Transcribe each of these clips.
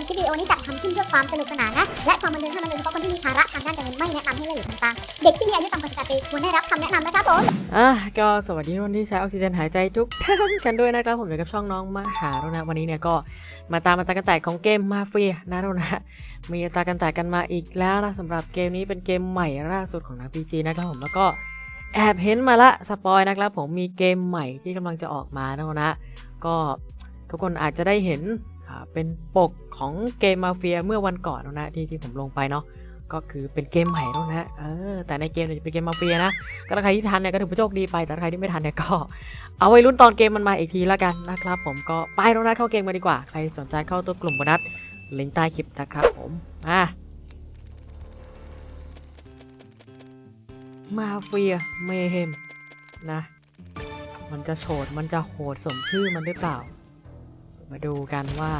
มคลิปวิดีโอนี้จัดทำขึ้นเพื่อความสนุกสนานนะ และความบันเทิงเท่านั้นโดยเฉพาะคนที่มีภาระทางด้านการเงินไม่แนะนำให้เล่นหรือทำตามเด็กที่มีอายุต่ำกว่า18ปีควรได้รับคำแนะนำนะครับผม อะก็สวัสดีทุกคนที่ใช้ออกซิเจนหายใจทุกท่านกันด้วยนะครับผมอยู่กับช่องน้องมหาโรนะวันนี้เนี่ยก็มาตามอัตาการแตกของเกมมาเฟียนะโรนะ มีตาการแตกกันมาอีกแล้วนะสำหรับเกมนี้เป็นเกมใหม่ล่าสุดของนักพีจีนะครับผมแล้วก็แอบเห็นมาละสปอยนะครับผมมีเกมใหม่ที่กำลังจะออกมานะโรนะ ก็ทุกคนอาจจะได้เห็นอ่าเป็นปก ของเกมมาเฟียเมื่อวันก่อนนะที่ที่ผมลงไปเนาะก็คือเป็นเกมใหม่แล้วนะเออแต่ในเกมเนี่ยจะเป็นเกมมาเฟียนะก็ถ้าใครที่ทันเนี่ยก็ถือว่าโชคดีไป แต่ใครที่ไม่ทันเนี่ยก็ เอาไว้รุ่นตอนเกมมันมาอีกทีละกันนะครับ ผมก็ไปแล้วนะเข้าเกมมาดีกว่า ใครสนใจเข้าตัวกลุ่มโบนัสลิงก์ใต้คลิปนะครับผมอะมาเฟียเมเฮมนะ มันจะโฉดมันจะโหดสมชื่อมันหรือเปล่า มาดูกันว่า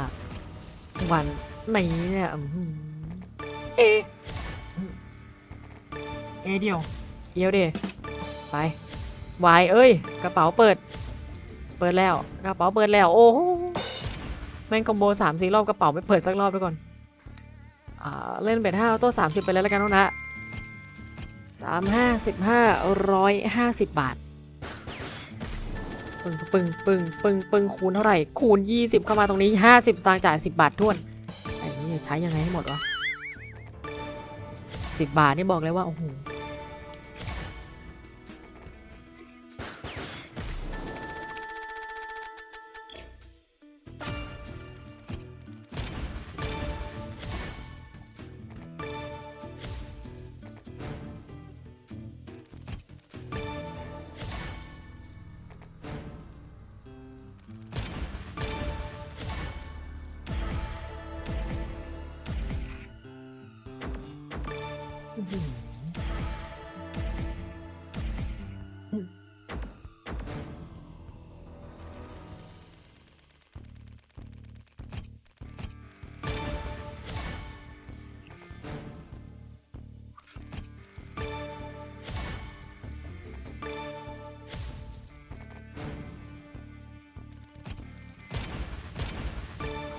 วันไหนเนี่ยอื้อหือเอ เอเดียว เดียวเดไปวายเอ้ย กระเป๋าเปิด เปิดแล้ว กระเป๋าเปิดแล้ว โอ้โหแม่งคอมโบสามสี่รอบกระเป๋าไม่เปิดสักรอบไปก่อน อ่า เล่นเบ็ดห้าออโต้สามสิบไปเลยแล้วกันนะสามห้าสิบห้าร้อยห้าสิบบาท ปึ้งปึ้งปึ้งปึ้งปึ้งคูณเท่าไหร่ คูณยี่สิบเข้ามาตรงนี้ห้าสิบตังค์จ่ายสิบบาททวนไอ้นี่ใช้ยังไงให้หมดวะสิบบาทนี่บอกเลยว่าโอ้โห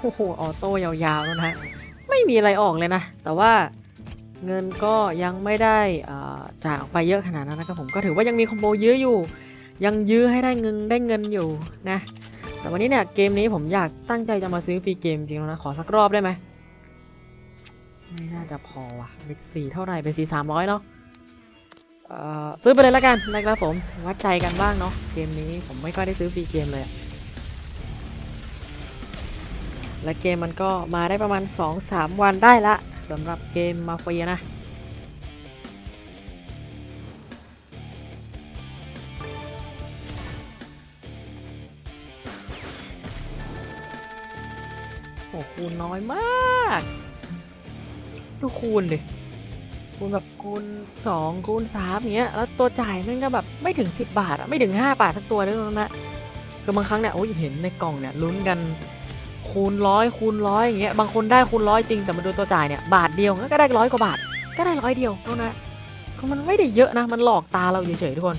โอ้โหออโต้ยาวๆแล้วนะฮะไม่มีอะไรออกเลยนะ แต่ว่าเงินก็ยังไม่ได้อ่าจ่ายออกไปเยอะขนาดนั้นนะครับผมก็ถือว่ายังมีคอมโบยื้ออยู่ ยังยื้อให้ได้เงินได้เงินอยู่นะ แต่วันนี้เนี่ยเกมนี้ผมอยากตั้งใจจะมาซื้อฟรีเกมจริงแล้วนะ ขอสักรอบได้ไหมไม่น่าจะพอว่ะเป็นสี่เท่าไหร่เป็นสี่สามร้อยเนาะเอ่อซื้อไปเลยแล้วกันนะครับผมวัดใจกันบ้างเนาะเกมนี้ผมไม่ค่อยได้ซื้อฟรีเกมเลยอะ และเกมมันก็มาได้ประมาณ 2-3 วันได้ละสำหรับเกมมาเฟียนะโอ้คูณน้อยมาก ดูคูณดิ คูณแบบคูณ2คูณ3อย่างเงี้ย แล้วตัวจ่ายม่งก็แบบไม่ถึง10บาทอะไม่ถึง5บาทสักตัวเลยนะคือบางครั้งเนี่ยโอ้ยเห็นในกล่องเนี่ยลุ้นกัน คูณร้อยคูณร้อยอย่างเงี้ยบางคนได้คูณร้อยจริงแต่มาดูตัวจ่ายเนี่ยบาทเดียวก็ได้ร้อยกว่าบาท ก็ได้ร้อยเดียวเท่านั้นก็มันไม่ได้เยอะนะ มันหลอกตาเราเฉยๆทุกคน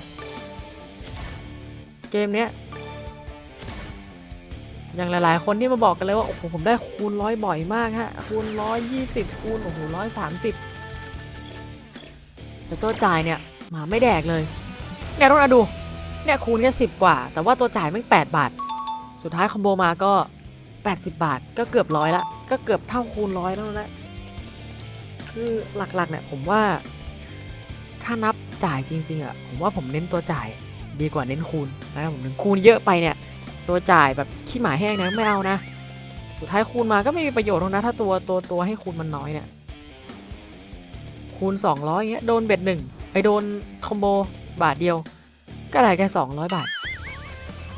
เกมเนี้ยอย่างหลายๆ คนที่มาบอกกันเลยว่าโอ้โหผมได้คูณร้อยบ่อยมากฮะคูณร้อยยี่สิบคูณโอ้โหร้อยสามสิบแต่ตัวจ่ายเนี่ยมาไม่แดกเลยเนี่ยต้องมาดูเนี่ยคูณแค่สิบกว่า แต่ว่าตัวจ่ายแม่งแปดบาท สุดท้ายคอมโบมาก็ 80 บาท ก็เกือบร้อยละ ก็เกือบเท่าคูณร้อยแล้วนะคือหลักๆเนี่ยผมว่า ถ้านับจ่ายจริงๆอะผมว่าผมเน้นตัวจ่ายดีกว่าเน้นคูณนะครับผมถึงคูณเยอะไปเนี่ย ตัวจ่ายแบบขี้หมาแห้งนะไม่เอานะสุดท้ายคูณมาก็ไม่มีประโยชน์หรอกนะ ถ้าตัวตัวตัวให้คูณมันน้อยเนี่ยคูณ 200เงี้ยโดนเบ็ดหนึ่งไปโดนคอมโบบาทเดียว ก็ได้แค่200 บาท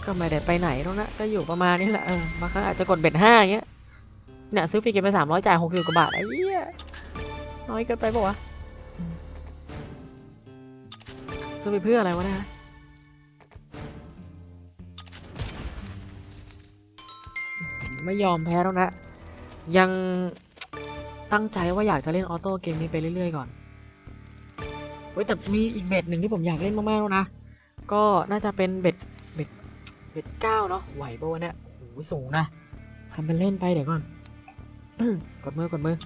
ก็ไม่ได้ไปไหนแล้วนะก็อยู่ประมาณนี้แหละเออบางครั้งอาจจะกดเบ็ดห้าเงี้ยเนี่ยซื้อฟรีเกมไปสามร้อยจ่ายหกสิบกว่าบาทไอ้เหี้ยน้อยเกินไปปะวะอืมซื้อไปเพื่ออะไรวะนะไม่ยอมแพ้แล้วนะ ยังตั้งใจว่าอยากจะเล่นออโต้เกมนี้ไปเรื่อยๆก่อนเฮ้ยแต่มีอีกเบ็ดหนึ่งที่ผมอยากเล่นมากๆแล้วนะ ก็น่าจะเป็นเบ็ด เบ็ดเก้าเนาะไหวปะวะเนี่ยโอ้โหสูงนะทำเป็นเล่นไปเดี๋ยวก่อนกดมือกดมือ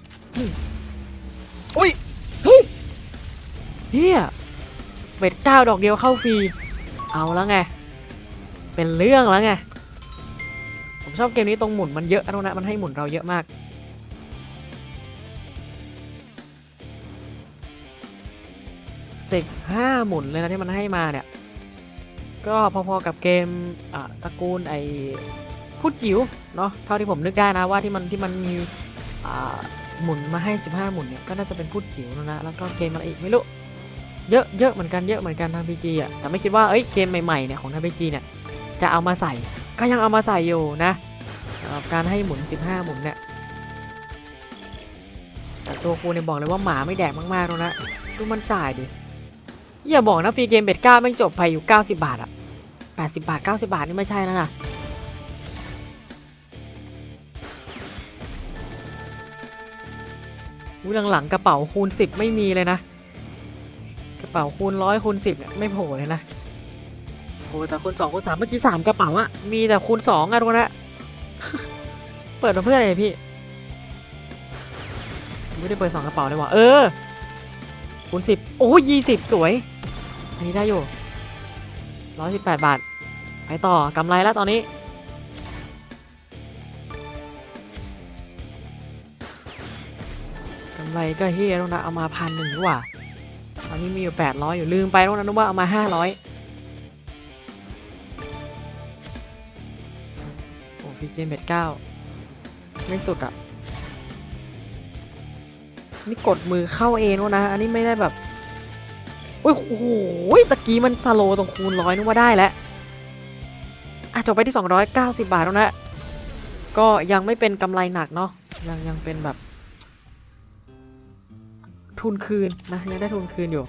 อุ้ยเฮ้ยเฮียเบ็ดเก้าดอกเดียวเข้าฟรีเอาแล้วไง เป็นเรื่องแล้วไง ผมชอบเกมนี้ตรงหมุนมันเยอะนะมันให้หมุนเราเยอะมากสิบห้าหมุนเลยนะที่มันให้มาเนี่ย ก็พอๆกับเกมตระกูลไอพูดจิ๋วเนาะเท่าที่ผมนึกได้นะว่าที่มันที่มันมีหมุนมาให้ 15 หมุนเนี่ยก็น่าจะเป็นพูดจิ๋วนะแล้วก็เกมอะไรอีกไม่รู้เยอะเยอะเหมือนกันเยอะเหมือนกันทางพีจีอะแต่ไม่คิดว่าเอ้ยเกมใหม่ๆเนี่ยของทางพีจีเนี่ยจะเอามาใส่ก็ยังเอามาใส่อยู่นะสำหรับการให้หมุน 15 หมุนเนี่ยแต่ตัวคูเนี่ยบอกเลยว่าหมาไม่แดกมากๆแล้วนะดูมันจ่ายดิ อย่าบอกนะฟรีเกมเบ็ดเก้าแม่งจบไปอยู่ 90 บาทอะ80 บาท 90 บาทนี่ไม่ใช่แล้วนะอุ้ยหลังๆกระเป๋าคูณ 10 ไม่มีเลยนะ กระเป๋าคูณร้อยคูณ10เนี่ยไม่โผล่เลยนะโอ้แต่คูณ2คูณ3เมื่อกี้3กระเป๋าอะมีแต่คูณ2อะทุกคนนะเปิดมาเพื่ออะไรพี่ไม่ได้เปิด2กระเป๋าเลยว่ะเออ คูณ10โอ้ยี่สิบสวย อันนี้ได้อยู่ร้อยสิบแปดบาท ไปต่อกำไรแล้วตอนนี้ กำไรก็เฮียล้วนะเอามาพันหนึ่งดีกว่าตอนนี้มีอยู่แปดร้อยอยู่ลืมไปล้วนะนึกว่าเอามาห้าร้อยโอ้พี่เจมเบ็ดเก้าไม่สุดอะ นี่กดมือเข้าเองนะ อันนี้ไม่ได้แบบโอ้ยโอ้โหตะกี้มันสโลตรงคูณร้อยนึกว่าได้แล้วอะจบไปที่ 290 บาทแล้วนะ ก็ยังไม่เป็นกำไรหนักเนาะยังยังเป็นแบบ ทุนคืนนะยังได้ทุนคืนอยู่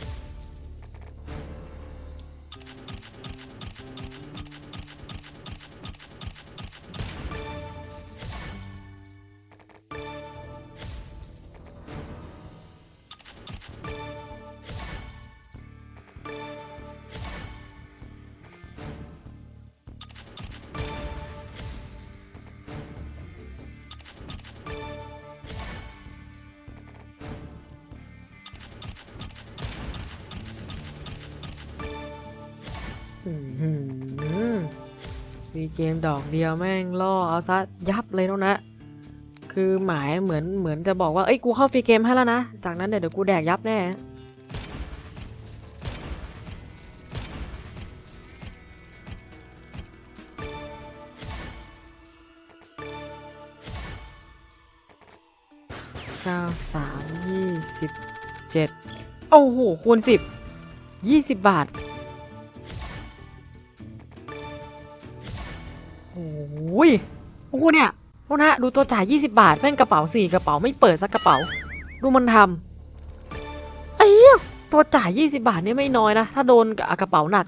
มีเกมดอกเดียวแม่งล่อเอาซะยับเลยแล้วนะ คือหมายเหมือนเหมือนจะบอกว่า เอ้ยกูเข้าฟรีเกมให้แล้วนะ จากนั้นเดี๋ยวเดี๋ยวกูแดกยับแน่เก้าสามยี่สิบเจ็ดโอ้โหคูณสิบยี่สิบบาท อ้ยโอ้โหเนี่ยพวกนะดูตัวจ่าย 20 บาทแม่งกระเป๋าสี่กระเป๋าไม่เปิดสักกระเป๋า ดูมันทำไอ้เหี้ยตัวจ่าย 20 บาทเนี่ยไม่น้อยนะ ถ้าโดนกับกระเป๋าหนัก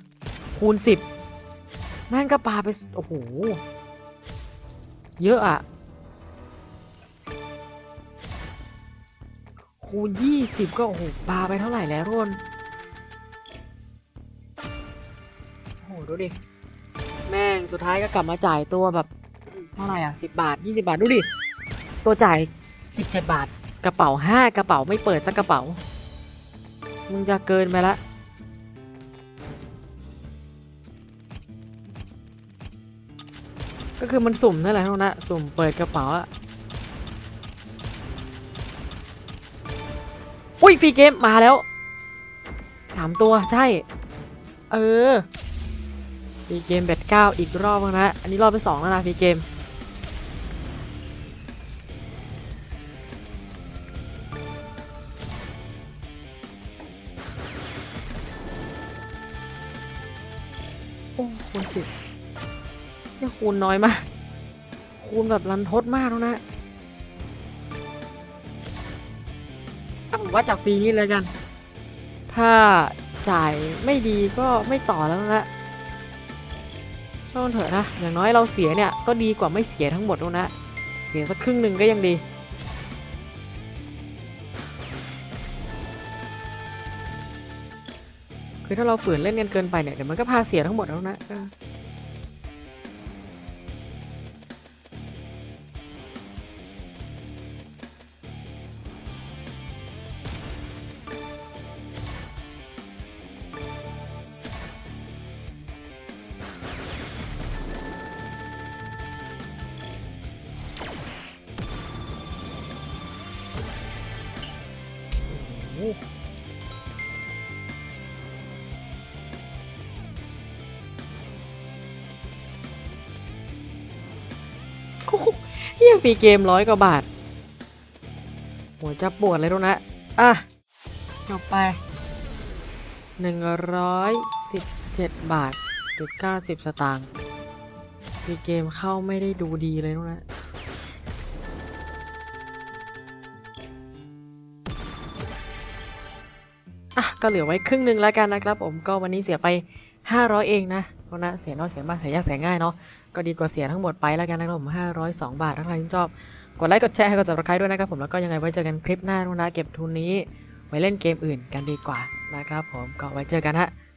คูณ 10 แม่งก็ปาไป โอ้โห เยอะอะคูณ 20 ก็ โอ้โหปาไปเท่าไหร่แล้วทุกคนโอ้โห ดูดิ แม่งสุดท้ายก็กลับมาจ่ายตัวแบบ เท่าไหร่อะสิบาทยี่สิบาทดูดิ ตัวจ่ายสิบเจ็ดบาท กระเป๋าห้ากระเป๋าไม่เปิดสักกระเป๋า มึงจะเกินไปละก็คือมันสุ่มนั่นแหละทุกนนะสุ่มเปิดกระเป๋าอะอุ้ยฟรีเกมมาแล้วสามตัวใช่ เออฟรีเกมแบตเก้าอีกรอบนะ อันนี้รอบที่สองแล้วนะฟรีเกม โอ้คูณสิบเนี่ยคูณน้อยมาก คูณแบบรันทดมากแล้วนะถ้าผมว่าจากฟรีนี้เลยกัน ถ้าจ่ายไม่ดีก็ไม่ต่อแล้วนะช่างเถอะนะ อย่างน้อยเราเสียเนี่ยก็ดีกว่าไม่เสียทั้งหมดแล้วนะ เสียสักครึ่งหนึ่งก็ยังดี คือถ้าเราฝืนเล่นกันเกินไปเนี่ยเดี๋ยวมันก็พาเสียทั้งหมดแล้วนะ เฮียฟรีเกมร้อยกว่าบาท หัวจะปวดเลยตรงนะอะ จบไปหนึ่งร้อยสิบเจ็ดบาทจุดเก้าสิบสตางค์ฟรีเกมเข้าไม่ได้ดูดีเลยตรงนะอะ ก็เหลือไว้ครึ่งหนึ่งแล้วกันนะครับผมก็วันนี้เสียไป 500 เองนะ เพราะนะเสียน้อยเสียมากเสียยากเสียง่ายเนาะก็ดีกว่าเสียทั้งหมดไปแล้วกันนะครับผม502 บาทถ้าใครชื่นชอบกดไลค์กดแชร์ให้กดติดต่อใครด้วยนะครับผมแล้วก็ยังไงไว้เจอกันคลิปหน้าทุกนะเก็บทุนนี้ไว้เล่นเกมอื่นกันดีกว่านะครับผมก็ไว้เจอกันฮะ